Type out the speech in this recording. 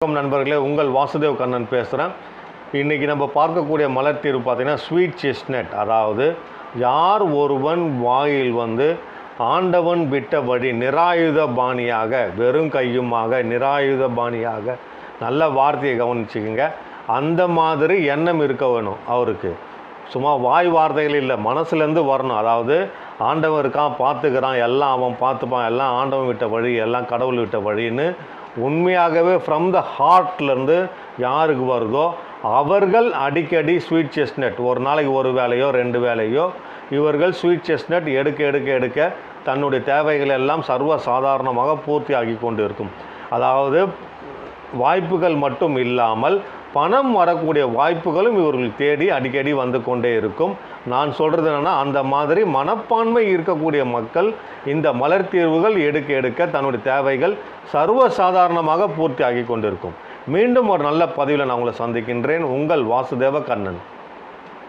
வணக்கம் நண்பர்களே உங்கள் வாசுதேவ் கண்ணன் பேசுகிறேன் இன்றைக்கி நம்ம பார்க்கக்கூடிய மலர் தீர்வு பார்த்தீங்கன்னா ஸ்வீட் செஸ்னட் அதாவது யார் ஒருவன் வாயில் வந்து ஆண்டவன் விட்ட வழி நிராயுத பாணியாக வெறும் கையுமாக நிராயுத பாணியாக நல்ல வார்த்தையை கவனிச்சுக்கோங்க. அந்த மாதிரி எண்ணம் இருக்க வேணும் அவருக்கு. சும்மா வாய் வார்த்தைகள் இல்லை மனசுலேருந்து வரணும். அதாவது ஆண்டவன் இருக்கான் பார்த்துக்கிறான் எல்லாம் அவன் பார்த்துப்பான் எல்லாம் ஆண்டவன் விட்ட வழி எல்லாம் கடவுள் விட்ட வழின்னு உண்மையாகவே ஃப்ரம் த ஹார்ட்லேருந்து யாருக்கு வருதோ அவர்கள் அடிக்கடி ஸ்வீட் செஸ்னட் ஒரு நாளைக்கு ஒரு வேலையோ ரெண்டு வேலையோ இவர்கள் ஸ்வீட் செஸ்னட் எடுக்க எடுக்க எடுக்க தன்னுடைய தேவைகள் எல்லாம் சர்வ சாதாரணமாக பூர்த்தி ஆகி கொண்டு இருக்கும் அதாவது வாய்ப்புகள் மட்டும் இல்லாமல் பணம் வரக்கூடிய வாய்ப்புகளும் இவர்கள் தேடி அடிக்கடி வந்து கொண்டே இருக்கும். நான் சொல்கிறது என்னென்னா அந்த மாதிரி மனப்பான்மை இருக்கக்கூடிய மக்கள் இந்த மலர் தீர்வுகள் எடுக்க எடுக்க தன்னுடைய தேவைகள் சர்வ சாதாரணமாக பூர்த்தி ஆகி கொண்டிருக்கும். மீண்டும் ஒரு நல்ல பதிவில் நான் உங்களை சந்திக்கின்றேன். உங்கள் வாசுதேவ கண்ணன்.